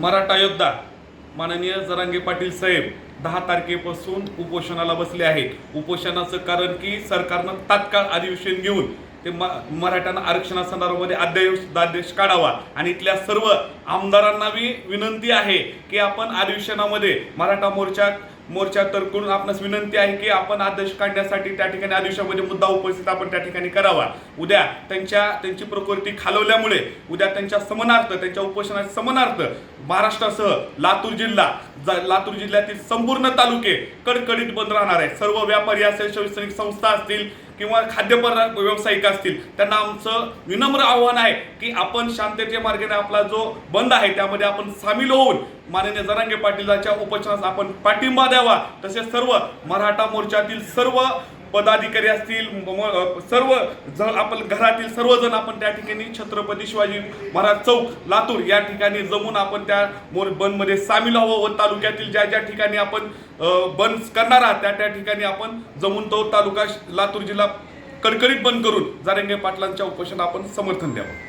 मराठा योद्धा माननीय जरांगे पाटील साहेब दहा तारखेपासून उपोषणाला बसले आहेत. उपोषणाचं कारण की सरकारनं तात्काळ अधिवेशन घेऊन ते म मराठ्यांना आरक्षणासंदर्भामध्ये अध्यादेश आदेश काढावा. आणि इथल्या सर्व आमदारांना बी विनंती आहे की आपण अधिवेशनामध्ये मराठा मोर्चा मोर्चा तरकडून आपणास विनंती आहे की आपण आदेश काढण्यासाठी त्या ठिकाणी आदेशामध्ये मुद्दा उपस्थित आपण त्या ठिकाणी करावा. उद्या त्यांच्या त्यांची प्रकृती खालवल्यामुळे उद्या त्यांच्या समनार्थ त्यांच्या उपोषणाच्या समनार्थ महाराष्ट्रासह लातूर जिल्हा लातूर जिल्ह्यातील संपूर्ण तालुके कडकडीत बंद राहणार आहे सर्व व्यापारी असेल शैक्षणिक संस्था असतील किंवा खाद्यपदार्थ व्यावसायिक असतील त्यांना आमचं विनम्र आव्हान आहे की आपण शांततेच्या मार्गाने आपला जो बंद आहे त्यामध्ये आपण सामील होऊन माननीय जरांगे पाटीलाच्या उपोषणास आपण पाठिंबा द्यावा. तसेच सर्व मराठा मोर्चातील सर्व पदाधिकारी असतील सर्व जण आपण घरातील सर्वजण आपण त्या ठिकाणी छत्रपती शिवाजी महाराज चौक लातूर या ठिकाणी जमून आपण त्या मोर बंदमध्ये सामील व्हावं. व तालुक्यातील ज्या ज्या ठिकाणी आपण बंद करणार आहात त्या त्या ठिकाणी आपण जमून तो तालुका लातूर जिल्हा कडकडीत बंद करून जारंगे पाटलांच्या उपोषण आपण समर्थन द्यावं.